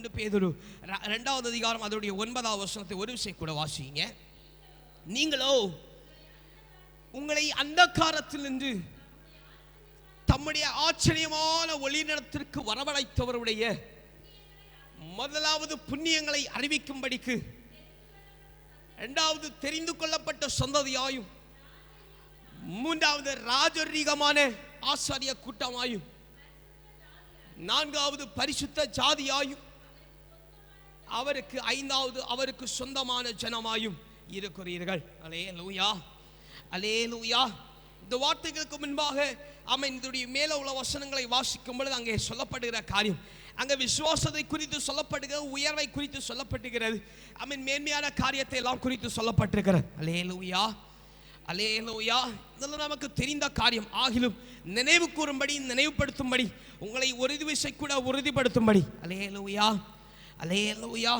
ஒன்று பேதுரு ரெண்டாவது அதிகாரம் அதனுடைய ஒன்பதாவது வசனத்தை ஒரு விஷயம் கூட வாசிங்க. நீங்களோ உங்களை அந்த காலத்திலிருந்து தம்முடைய ஆச்சரியமான ஒளிநடத்திற்கு வரவழைத்தவருடைய முதலாவது புண்ணியங்களை அறிவிக்கும்படிக்கு இரண்டாவது தெரிந்து கொள்ளப்பட்ட சொந்ததியாயும் மூன்றாவது ராஜரீகமான ஆசாரிய கூட்டமாயும் நான்காவது பரிசுத்த ஜாதியாயும் அவருக்கு ஐந்தாவது அவருக்கு சொந்தமான ஜனமாயும் இருக்கிறீர்கள். அலே லூயா அலே லூயா இந்த வார்த்தைகளுக்கு முன்பாக அவன் இதனுடைய மேல உள்ள வசனங்களை வாசிக்கும் பொழுது அங்கே சொல்லப்படுகிற காரியம் அங்கே விசுவாசத்தை குறித்து சொல்லப்படுகிறது உயர்வை குறித்து சொல்லப்பட்டுகிறது அவன் மேன்மையான காரியத்தை எல்லாம் குறித்து சொல்லப்பட்டிருக்கிறது. அலே லூயா அலேலோயா இதெல்லாம் நமக்கு தெரிந்த காரியம். ஆகிலும் நினைவு கூறும்படி நினைவுபடுத்தும்படி உங்களை ஒரு விசை கூட உறுதிப்படுத்தும்படி. அலேலோயா அலேலோயா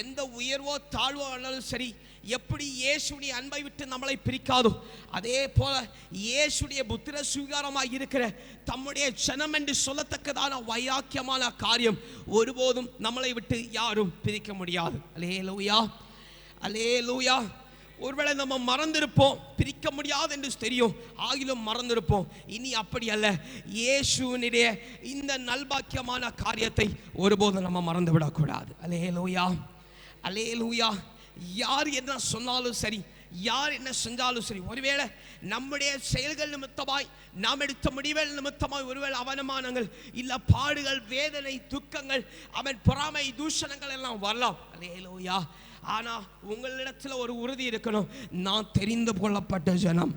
எந்த உயர்வோ தாழ்வோ ஆனாலும் சரி எப்படி இயேசுடைய அன்பை விட்டு நம்மளை பிரிக்காதோ அதே போல இயேசுடைய புத்திர சுவீகாரமாக இருக்கிற தம்முடைய ஜனம் என்று சொல்லத்தக்கதான வைராக்கியமான காரியம் ஒருபோதும் நம்மளை விட்டு யாரும் பிரிக்க முடியாது. அலேலோயா அலேலூயா ஒருவேளை நம்ம மறந்திருப்போம் பிரிக்க முடியாது என்று தெரியும் ஆகிலும் மறந்திருப்போம். இனி அப்படி அல்ல. இயேசுனுடைய இந்த நல்பாக்கியமான காரியத்தை ஒருபோதும் நம்ம மறந்து விடக்கூடாது. அலே லூயா யார் என்ன சொன்னாலும் சரி யார் என்ன செஞ்சாலும் சரி ஒருவேளை நம்முடைய செயல்கள் நிமித்தமாய் நாம் எடுத்த முடிவுகள் நிமித்தமாய் ஒருவேளை அவமானங்கள் இல்லை பாடுகள் வேதனை துக்கங்கள் அவன் பொறாமை தூஷணங்கள் எல்லாம் வரலாம். அலேலூயா ஆனா உங்களிடத்துல ஒரு உறுதி இருக்கணும். நான் தெரிந்து கொள்ளப்பட்ட ஜனம்.